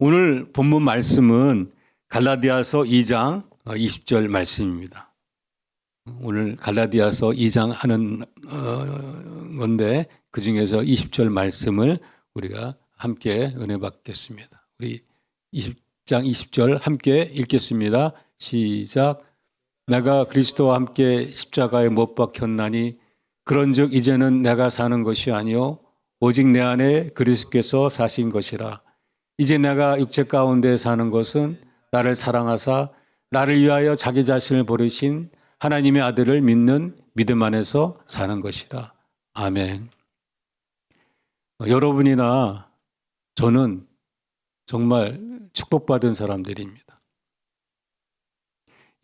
오늘 본문 말씀은 갈라디아서 2장 20절 말씀입니다. 오늘 갈라디아서 2장 하는 어, 건데 그 중에서 20절 말씀을 우리가 함께 은혜 받겠습니다. 우리 20장 20절 함께 읽겠습니다. 시작. 내가 그리스도와 함께 십자가에 못 박혔나니 그런즉 이제는 내가 사는 것이 아니요 오직 내 안에 그리스도께서 사신 것이라. 이제 내가 육체 가운데 사는 것은 나를 사랑하사 나를 위하여 자기 자신을 버리신 하나님의 아들을 믿는 믿음 안에서 사는 것이라. 아멘. 어, 여러분이나 저는 정말 축복받은 사람들입니다.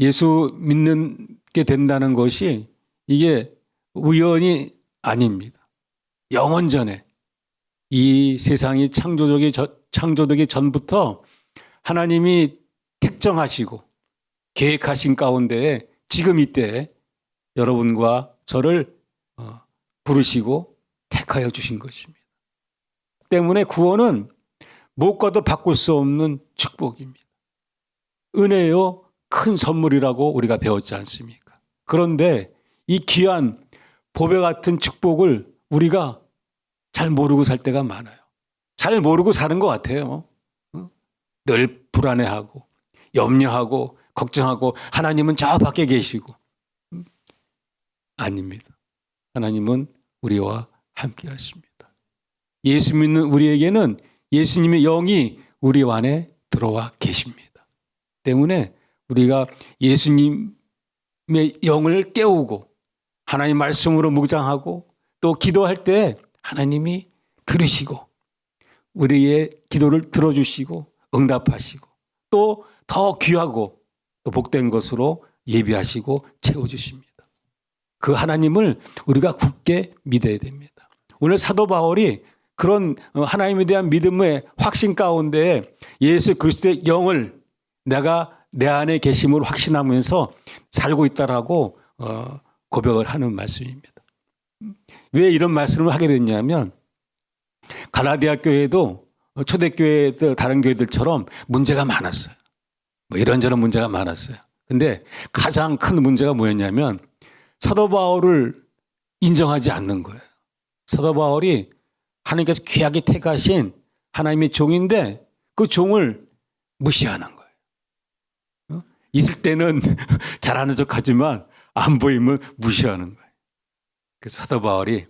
예수 믿는 게 된다는 것이 이게 우연이 아닙니다. 영원 전에 이 세상이 전- 창조되기 전부터 하나님이 택정하시고 계획하신 가운데 지금 이때 여러분과 저를 어, 부르시고 택하여 주신 것입니다. 때문에 구원은 무엇과도 바꿀 수 없는 축복입니다. 은혜요 큰 선물이라고 우리가 배웠지 않습니까? 그런데 이 귀한 보배 같은 축복을 우리가 잘 모르고 살 때가 많아요. 잘 모르고 사는 것 같아요. 어? 늘 불안해하고 염려하고 걱정하고 하나님은 저 밖에 계시고 음? 아닙니다. 하나님은 우리와 함께 하십니다. 예수 믿는 우리에게는 예수님의 영이 우리 안에 들어와 계십니다. 때문에 우리가 예수님의 영을 깨우고 하나님 말씀으로 묵상하고 또 기도할 때 하나님이 들으시고 우리의 기도를 들어주시고 응답하시고 또 더 귀하고 또 복된 것으로 예비하시고 채워주십니다. 그 하나님을 우리가 굳게 믿어야 됩니다. 오늘 사도 바울이 그런 어, 하나님에 대한 믿음의 확신 가운데 예수 그리스도의 영을 내가 내 안에 계심으로 확신하면서 살고 있다라고 어, 고백을 하는 말씀입니다. 왜 이런 말씀을 하게 됐냐면 가나디아 교회도 초대교회들 다른 교회들처럼 문제가 많았어요. 뭐 이런저런 문제가 많았어요. 근데 가장 큰 문제가 뭐였냐면 사도 바울을 인정하지 않는 거예요. 사도 바울이 하나님께서 귀하게 택하신 하나님의 종인데 그 종을 무시하는 거예요. 어? 있을 때는 잘하는 척 하지만 안 보이면 무시하는 거예요. 그래서 사도 바울이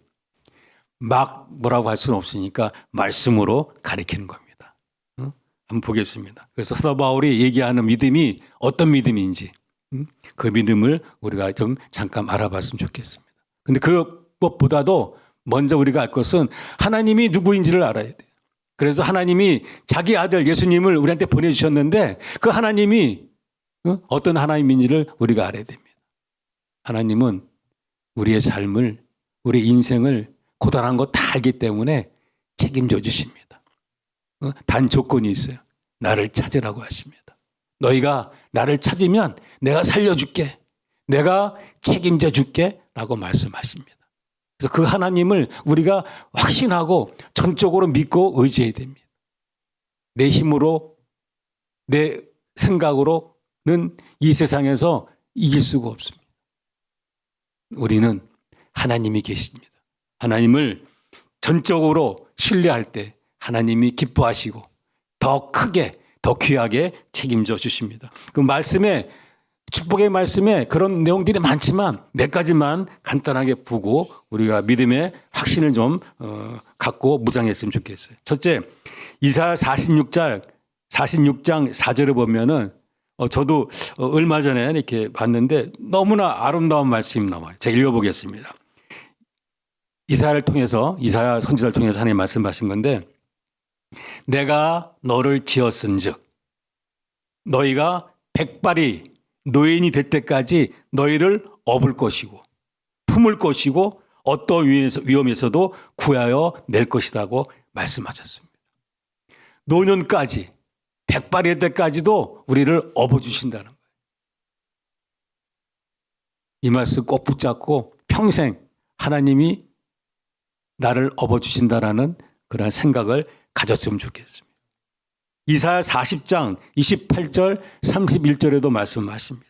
막 뭐라고 할 수는 없으니까 말씀으로 가리키는 겁니다. 어? 한번 보겠습니다. 그래서 사도 바울이 얘기하는 믿음이 어떤 믿음인지 음? 그 믿음을 우리가 좀 잠깐 알아봤으면 좋겠습니다. 근데 그것보다도 먼저 우리가 알 것은 하나님이 누구인지를 알아야 돼요. 그래서 하나님이 자기 아들 예수님을 우리한테 보내주셨는데 그 하나님이 어? 어떤 하나님인지를 우리가 알아야 됩니다. 하나님은 우리의 삶을, 우리 인생을 고단한 거 다 알기 때문에 책임져 주십니다. 어? 단 조건이 있어요. 나를 찾으라고 하십니다. 너희가 나를 찾으면 내가 살려줄게. 내가 책임져 줄게. 라고 말씀하십니다. 그래서 그 하나님을 우리가 확신하고 전적으로 믿고 의지해야 됩니다. 내 힘으로, 내 생각으로는 이 세상에서 이길 수가 없습니다. 우리는 하나님이 계십니다. 하나님을 전적으로 신뢰할 때 하나님이 기뻐하시고 더 크게 더 귀하게 책임져 주십니다. 그 말씀에 축복의 말씀에 그런 내용들이 많지만 몇 가지만 간단하게 보고 우리가 믿음의 확신을 좀 어, 갖고 무장했으면 좋겠어요. 첫째, 이사 46장 46장 4절을 보면은 어, 저도 어, 얼마 전에 이렇게 봤는데 너무나 아름다운 말씀이 나와요. 제가 읽어보겠습니다. 이사야를 통해서 이사야 선지자를 통해서 하나님 말씀하신 건데 내가 너를 지었은즉 너희가 백발이 노인이 될 때까지 너희를 업을 것이고 품을 것이고 어떤 위험에서, 위험에서도 구하여 낼 것이라고 말씀하셨습니다. 노년까지 백발이 될 때까지도 우리를 업어주신다는 거예요. 이 말씀 꼭 붙잡고 평생 하나님이 나를 업어주신다라는 그런 생각을 가졌으면 좋겠습니다. 이사야 40장 28절 31절에도 말씀하십니다.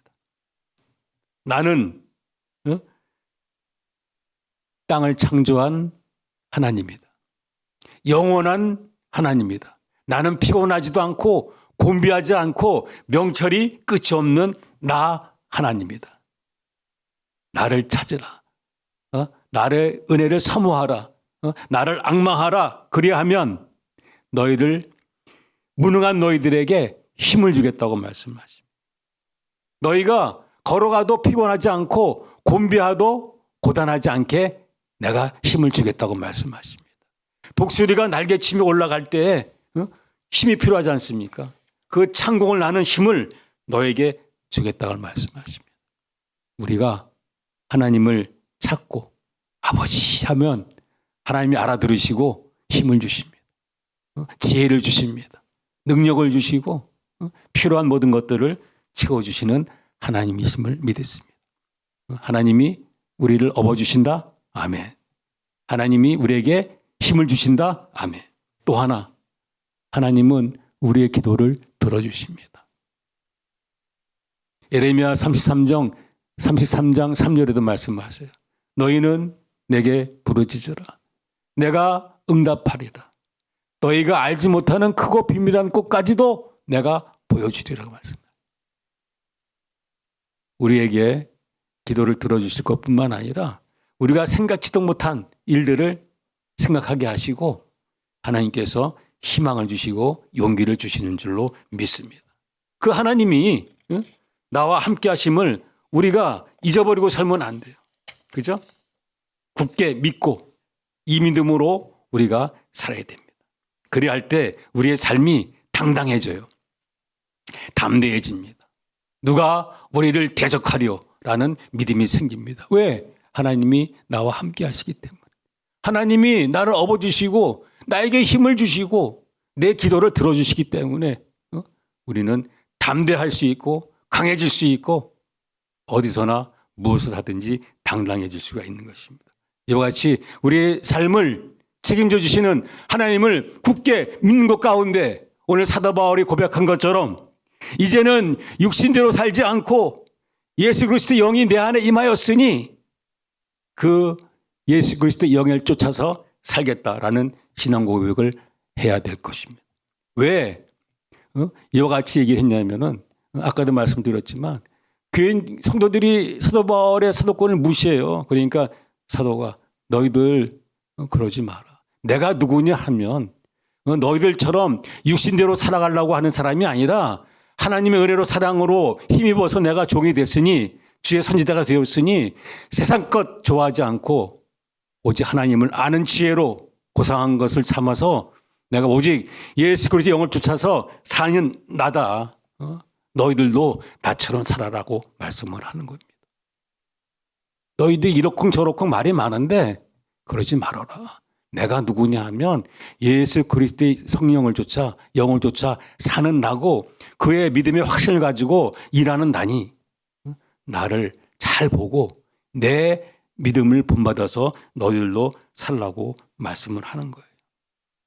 나는 어? 땅을 창조한 하나님이다. 영원한 하나님이다. 나는 피곤하지도 않고 곤비하지 않고 명철이 끝이 없는 나 하나님이다. 나를 찾으라. 어? 나의 은혜를 사모하라. 어? 나를 악망하라. 그리하면 너희를 무능한 너희들에게 힘을 주겠다고 말씀하십니다. 너희가 걸어가도 피곤하지 않고 곤비하도 고단하지 않게 내가 힘을 주겠다고 말씀하십니다. 독수리가 날개치며 올라갈 때에 어? 힘이 필요하지 않습니까? 그 창공을 나는 힘을 너에게 주겠다고 말씀하십니다. 우리가 하나님을 찾고 아버지 하면 하나님이 알아들으시고 힘을 주십니다. 어? 지혜를 주십니다. 능력을 주시고 어? 필요한 모든 것들을 채워주시는 하나님이심을 믿었습니다. 어? 하나님이 우리를 업어주신다? 아멘. 하나님이 우리에게 힘을 주신다? 아멘. 또 하나, 하나님은 우리의 기도를 들어주십니다. 에레미야 33장 33장 3절에도 말씀하세요. 너희는 내게 부르짖으라. 내가 응답하리라. 너희가 알지 못하는 크고 비밀한 꽃까지도 내가 보여주리라고 말씀합니다. 우리에게 기도를 들어주실 것뿐만 아니라 우리가 생각지도 못한 일들을 생각하게 하시고 하나님께서 희망을 주시고 용기를 주시는 줄로 믿습니다. 그 하나님이 응? 나와 함께 하심을 우리가 잊어버리고 살면 안 돼요. 그죠? 굳게 믿고 이 믿음으로 우리가 살아야 됩니다. 그래야 할때 우리의 삶이 당당해져요. 담대해집니다. 누가 우리를 대적하려 라는 믿음이 생깁니다. 왜? 하나님이 나와 함께 하시기 때문에. 하나님이 나를 업어주시고 나에게 힘을 주시고 내 기도를 들어주시기 때문에 어? 우리는 담대할 수 있고 강해질 수 있고 어디서나 무엇을 하든지 당당해질 수가 있는 것입니다. 이와 같이 우리의 삶을 책임져 주시는 하나님을 굳게 믿는 것 가운데 오늘 사도 바울이 고백한 것처럼 이제는 육신대로 살지 않고 예수 그리스도 영이 내 안에 임하였으니 그 예수 그리스도 영을 쫓아서 살겠다라는 신앙 고백을 해야 될 것입니다. 왜 어? 이와 같이 얘기를 했냐면은 아까도 말씀드렸지만 교인 성도들이 사도 바울의 사도권을 무시해요. 그러니까 사도가 너희들 어, 그러지 마라. 내가 누구냐 하면 어, 너희들처럼 육신대로 살아가려고 하는 사람이 아니라 하나님의 은혜로 사랑으로 힘입어서 내가 종이 됐으니 주의 선지자가 되었으니 세상 것 좋아하지 않고 오직 하나님을 아는 지혜로 고상한 것을 참아서 내가 오직 예수 그리스도 영을 쫓아서 사는 나다. 어? 너희들도 나처럼 살아라고 말씀을 하는 겁니다. 너희들 이러쿵 저러쿵 말이 많은데 그러지 말아라. 내가 누구냐 하면 예수 그리스도의 성령을 쫓아 영을 쫓아 사는 나고 그의 믿음의 확신을 가지고 일하는 나니 나를 잘 보고 내 믿음을 본받아서 너희들도 살라고 말씀을 하는 거예요.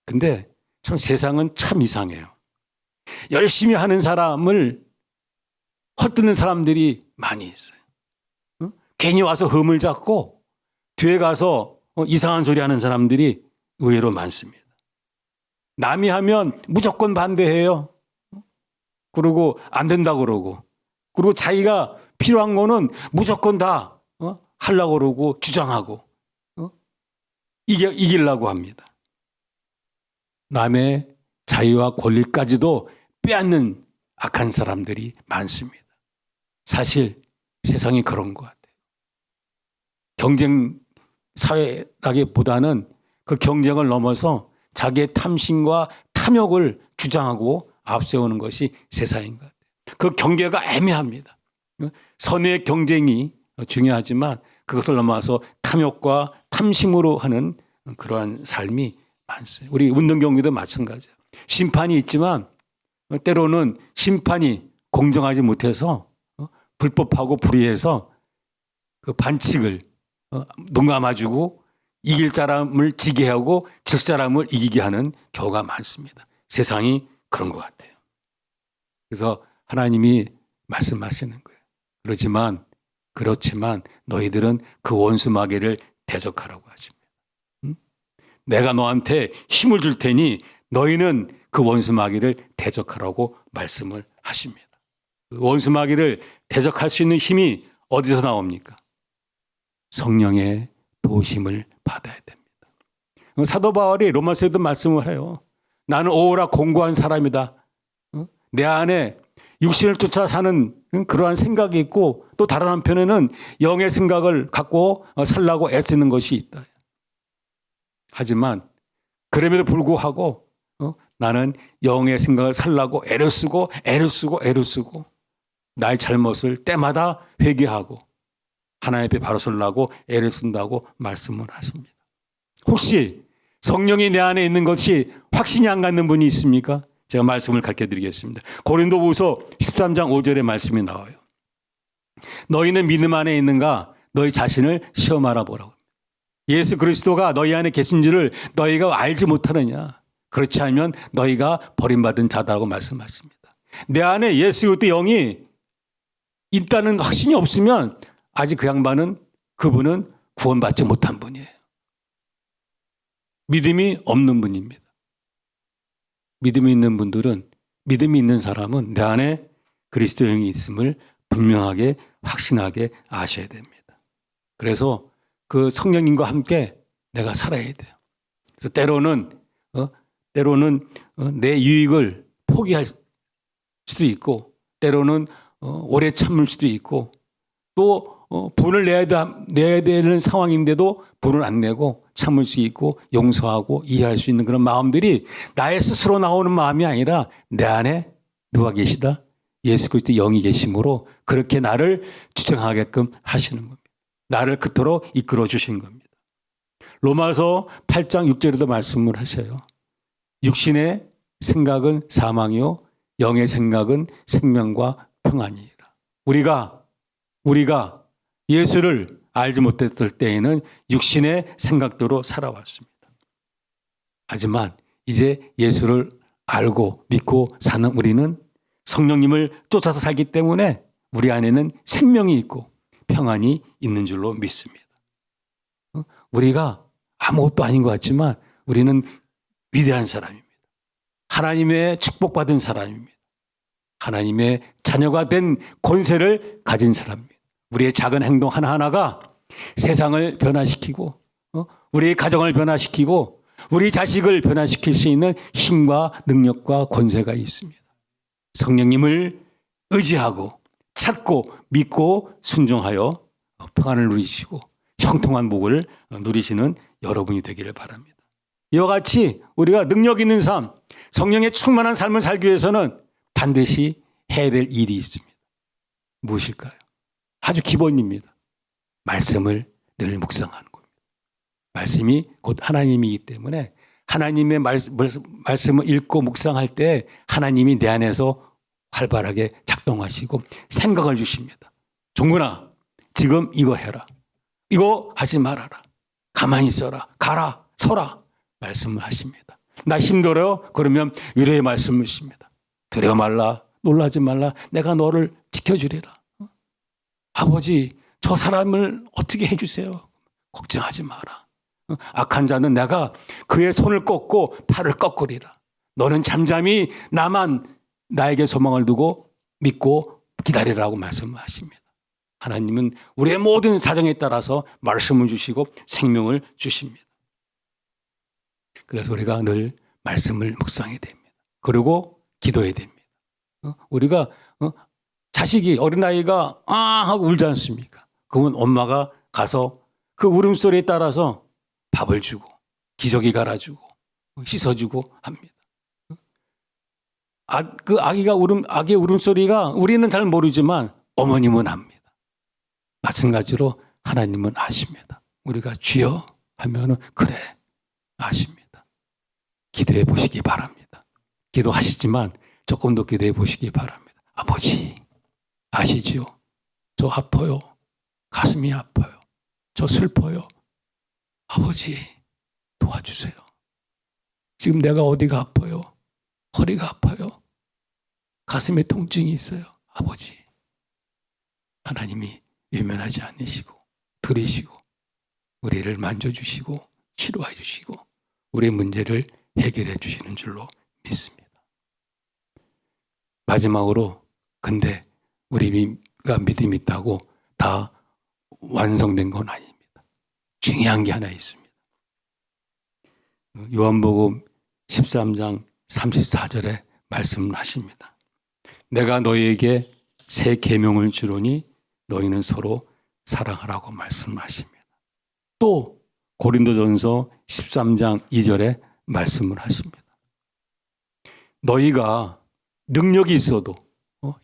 근데 참 세상은 참 이상해요. 열심히 하는 사람을 헐뜯는 사람들이 많이 있어요. 응? 괜히 와서 흠을 잡고 뒤에 가서 어, 이상한 소리 하는 사람들이 의외로 많습니다. 남이 하면 무조건 반대해요. 그리고 안 된다 그러고 그리고 자기가 필요한 거는 무조건 다 어? 하려고 그러고 주장하고 어? 이겨, 이기려고 합니다. 남의 자유와 권리까지도 빼앗는 악한 사람들이 많습니다. 사실 세상이 그런 것 같아요. 경쟁 사회라기보다는 그 경쟁을 넘어서 자기의 탐심과 탐욕을 주장하고 앞세우는 것이 세상인 것 같아요. 그 경계가 애매합니다. 선의 경쟁이 중요하지만 그것을 넘어서 탐욕과 탐심으로 하는 그러한 삶이 많습니다. 우리 운동 경기도 마찬가지예요. 심판이 있지만 때로는 심판이 공정하지 못해서 어, 불법하고 불의해서 그 반칙을 어, 눈 감아주고 이길 사람을 지게 하고 질 사람을 이기게 하는 경우가 많습니다. 세상이 그런 것 같아요. 그래서 하나님이 말씀하시는 거예요. 그렇지만 그렇지만 너희들은 그 원수 마귀를 대적하라고 하십니다. 응? 내가 너한테 힘을 줄 테니 너희는 그 원수 마귀를 대적하라고 말씀을 하십니다. 그 원수 마귀를 대적할 수 있는 힘이 어디서 나옵니까? 성령의 도심을 받아야 됩니다. 사도 바울이 로마서에도 말씀을 해요. 나는 오라 공고한 사람이다. 어? 내 안에 육신을 쫓아 사는 그러한 생각이 있고 또 다른 한편에는 영의 생각을 갖고 살라고 애쓰는 것이 있다. 하지만 그럼에도 불구하고 어? 나는 영의 생각을 살라고 애를 쓰고 애를 쓰고 애를 쓰고 나의 잘못을 때마다 회개하고 하나님 앞에 바로 설라고 애를 쓴다고 말씀을 하십니다. 혹시 성령이 내 안에 있는 것이 확신이 안 갖는 분이 있습니까? 제가 말씀을 가르쳐 드리겠습니다. 고린도후서 13장 5절의 말씀이 나와요. 너희는 믿음 안에 있는가? 너희 자신을 시험하라 보라고. 예수 그리스도가 너희 안에 계신지를 너희가 알지 못하느냐? 그렇지 않으면 너희가 버림받은 자다라고 말씀하십니다. 내 안에 예수 그리스도 영이 있다는 확신이 없으면 아직 그 양반은 그분은 구원받지 못한 분이에요. 믿음이 없는 분입니다. 믿음이 있는 분들은 믿음이 있는 사람은 내 안에 그리스도 영이 있음을 분명하게 확신하게 아셔야 됩니다. 그래서 그 성령님과 함께 내가 살아야 돼요. 그래서 때로는 어, 때로는 어, 내 유익을 포기할 수도 있고 때로는 어, 오래 참을 수도 있고 또 어, 분을 내야, 내야 되는 상황인데도 분을 안 내고 참을 수 있고 용서하고 이해할 수 있는 그런 마음들이 나의 스스로 나오는 마음이 아니라 내 안에 누가 계시다? 예수 그리스도 영이 계심으로 그렇게 나를 주장하게끔 하시는 겁니다. 나를 그토록 이끌어 주신 겁니다. 로마서 8장 6절에도 말씀을 하셔요. 육신의 생각은 사망이요 영의 생각은 생명과 평안이라. 우리가 우리가 예수를 알지 못했을 때에는 육신의 생각대로 살아왔습니다. 하지만 이제 예수를 알고 믿고 사는 우리는 성령님을 쫓아서 살기 때문에 우리 안에는 생명이 있고 평안이 있는 줄로 믿습니다. 어? 우리가 아무것도 아닌 것 같지만 우리는 위대한 사람입니다. 하나님의 축복받은 사람입니다. 하나님의 자녀가 된 권세를 가진 사람입니다. 우리의 작은 행동 하나하나가 세상을 변화시키고 어? 우리의 가정을 변화시키고 우리 자식을 변화시킬 수 있는 힘과 능력과 권세가 있습니다. 성령님을 의지하고 찾고 믿고 순종하여 평안을 누리시고 형통한 복을 누리시는 여러분이 되기를 바랍니다. 이와 같이 우리가 능력 있는 삶, 성령의 충만한 삶을 살기 위해서는 반드시 해야 될 일이 있습니다. 무엇일까요? 아주 기본입니다. 말씀을 늘 묵상하는 겁니다. 말씀이 곧 하나님이기 때문에 하나님의 말씀을 읽고 묵상할 때 하나님이 내 안에서 활발하게 작동하시고 생각을 주십니다. 종근아, 지금 이거 해라. 이거 하지 말아라. 가만히 있어라. 가라. 서라. 말씀을 하십니다. 나 힘들어요? 그러면 위로의 말씀을 주십니다. 두려워 말라. 놀라지 말라. 내가 너를 지켜주리라. 아버지, 저 사람을 어떻게 해주세요? 걱정하지 마라. 악한 자는 내가 그의 손을 꺾고 팔을 꺾으리라. 너는 잠잠히 나만 나에게 소망을 두고 믿고 기다리라고 말씀하십니다. 하나님은 우리의 모든 사정에 따라서 말씀을 주시고 생명을 주십니다. 그래서 우리가 늘 말씀을 묵상해야 됩니다. 그리고 기도해야 됩니다. 어? 우리가 어? 자식이 어린아이가 아 하고 울지 않습니까? 그러면 엄마가 가서 그 울음소리에 따라서 밥을 주고 기저귀 갈아주고 씻어주고 합니다. 아, 그 아기가 울음, 아기의 울음소리가 우리는 잘 모르지만 어머님은 압니다. 마찬가지로 하나님은 아십니다. 우리가 주여 하면은 그래 아십니다. 기도해 보시기 바랍니다. 기도하시지만 조금 더 기도해 보시기 바랍니다. 아버지 아시지요? 저 아파요. 가슴이 아파요. 저 슬퍼요. 아버지, 도와주세요. 지금 내가 어디가 아파요? 허리가 아파요. 가슴에 통증이 있어요. 아버지. 하나님이 외면하지 않으시고 들으시고 우리를 만져주시고 치료해 주시고 우리의 문제를 해결해 주시는 줄로 믿습니다. 마지막으로 근데 우리가 믿음이 있다고 다 완성된 건 아닙니다. 중요한 게 하나 있습니다. 요한복음 13장 34절에 말씀을 하십니다. 내가 너희에게 새 계명을 주노니 너희는 서로 사랑하라고 말씀하십니다. 또 고린도전서 13장 2절에 말씀을 하십니다. 너희가 능력이 있어도 어,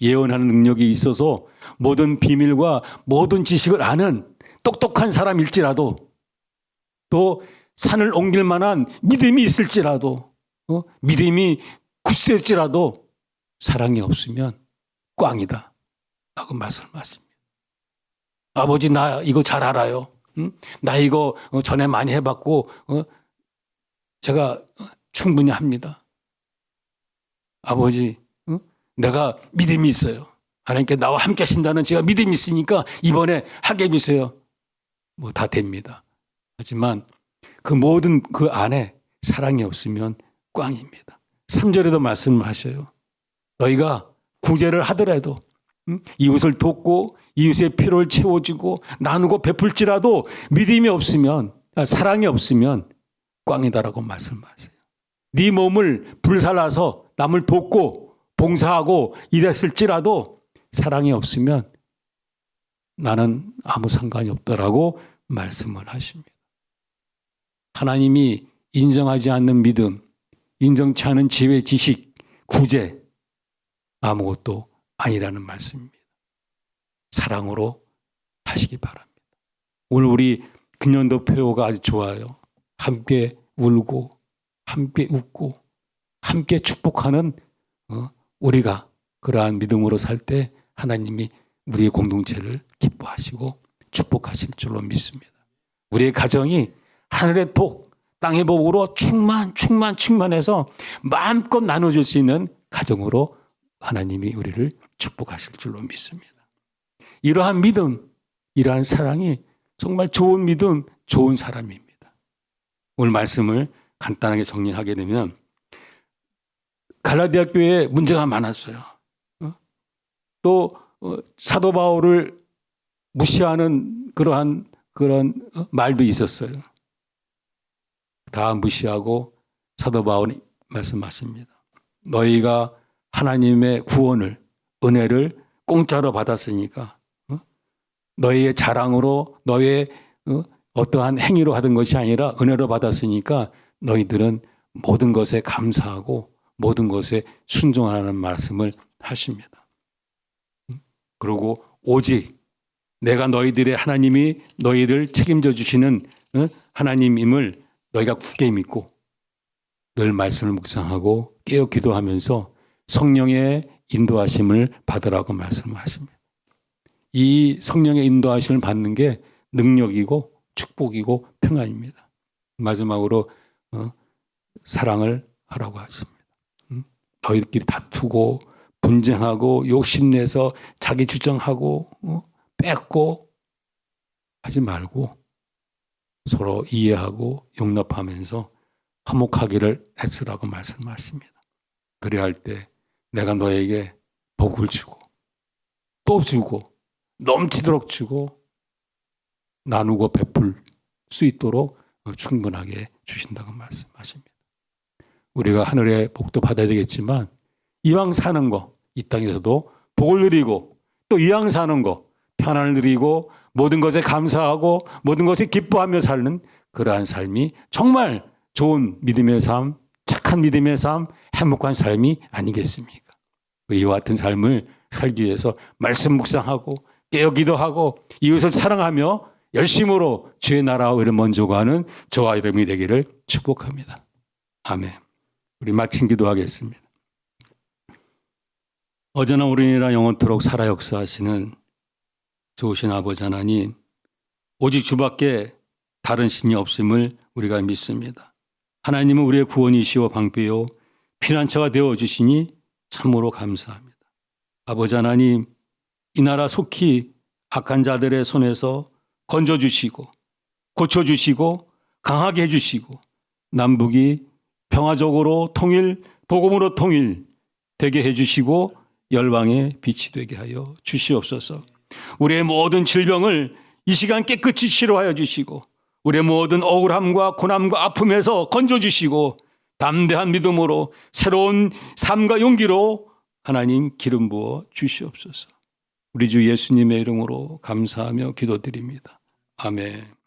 예언하는 능력이 있어서 모든 비밀과 모든 지식을 아는 똑똑한 사람일지라도 또 산을 옮길 만한 믿음이 있을지라도 어, 믿음이 굳셀지라도 사랑이 없으면 꽝이다 라고 말씀하십니다. 아버지 나 이거 잘 알아요. 응? 나 이거 어, 전에 많이 해봤고 어, 제가 어, 충분히 합니다. 아버지 응? 내가 믿음이 있어요. 하나님께 나와 함께 하신다는 제가 믿음이 있으니까 이번에 하게 해주세요. 뭐 다 됩니다. 하지만 그 모든 그 안에 사랑이 없으면 꽝입니다. 3절에도 말씀을 하셔요. 너희가 구제를 하더라도 음? 이웃을 돕고 이웃의 필요를 채워주고 나누고 베풀지라도 믿음이 없으면 아, 사랑이 없으면 꽝이다라고 말씀하세요. 네 몸을 불살라서 남을 돕고 봉사하고 이랬을지라도 사랑이 없으면 나는 아무 상관이 없더라고 말씀을 하십니다. 하나님이 인정하지 않는 믿음, 인정치 않은 지혜, 지식, 구제 아무것도 아니라는 말씀입니다. 사랑으로 하시기 바랍니다. 오늘 우리 금년도 표가 아주 좋아요. 함께 울고, 함께 웃고, 함께 축복하는 어, 우리가 그러한 믿음으로 살 때 하나님이 우리의 공동체를 기뻐하시고 축복하실 줄로 믿습니다. 우리의 가정이 하늘의 복, 땅의 복으로 충만, 충만, 충만해서 마음껏 나눠줄 수 있는 가정으로 하나님이 우리를 축복하실 줄로 믿습니다. 이러한 믿음, 이러한 사랑이 정말 좋은 믿음, 좋은 사람입니다. 오늘 말씀을 간단하게 정리하게 되면 갈라디아 교회에 문제가 많았어요. 어? 또 어, 사도 바울을 무시하는 그러한 그런 어, 말도 있었어요. 다 무시하고 사도 바울이 말씀하십니다. 너희가 하나님의 구원을 은혜를 공짜로 받았으니까 어? 너희의 자랑으로 너희의 어? 어떠한 행위로 하던 것이 아니라 은혜로 받았으니까 너희들은 모든 것에 감사하고 모든 것에 순종하라는 말씀을 하십니다. 그리고 오직 내가 너희들의 하나님이 너희를 책임져 주시는 어? 하나님임을 너희가 굳게 믿고 늘 말씀을 묵상하고 깨어 기도하면서 성령의 인도하심을 받으라고 말씀하십니다. 이 성령의 인도하심을 받는 게 능력이고 축복이고 평안입니다. 마지막으로 어, 사랑을 하라고 하십니다. 음? 너희들끼리 다투고 분쟁하고 욕심내서 자기 주장하고 어? 뺏고 하지 말고 서로 이해하고 용납하면서 화목하기를 애쓰라고 말씀하십니다. 그래야 할 때 내가 너에게 복을 주고 또 주고 넘치도록 주고 나누고 베풀 수 있도록 충분하게 주신다고 말씀하십니다. 우리가 하늘의 복도 받아야 되겠지만 이왕 사는 거 이 땅에서도 복을 누리고 또 이왕 사는 거 편안을 누리고 모든 것에 감사하고 모든 것에 기뻐하며 사는 그러한 삶이 정말 좋은 믿음의 삶, 착한 믿음의 삶, 행복한 삶이 아니겠습니까? 이와 같은 삶을 살기 위해서 말씀 묵상하고 깨어 기도하고 이웃을 사랑하며 열심으로 주의 나라와 의를 먼저 구하는 저와 여러분이 되기를 축복합니다. 아멘. 우리 마친 기도하겠습니다. 어제나 오늘이나 영원토록 살아 역사하시는 좋으신 아버지 하나님, 오직 주밖에 다른 신이 없음을 우리가 믿습니다. 하나님은 우리의 구원이시오 방비요 피난처가 되어 주시니 참으로 감사합니다. 아버지 하나님, 이 나라 속히 악한 자들의 손에서 건져 주시고 고쳐 주시고 강하게 해 주시고 남북이 평화적으로 통일 복음으로 통일 되게 해 주시고 열방의 빛이 되게 하여 주시옵소서. 우리의 모든 질병을 이 시간 깨끗이 치료하여 주시고 우리의 모든 억울함과 고난과 아픔에서 건져 주시고 담대한 믿음으로 새로운 삶과 용기로 하나님 기름 부어 주시옵소서. 우리 주 예수님의 이름으로 감사하며 기도드립니다. 아멘.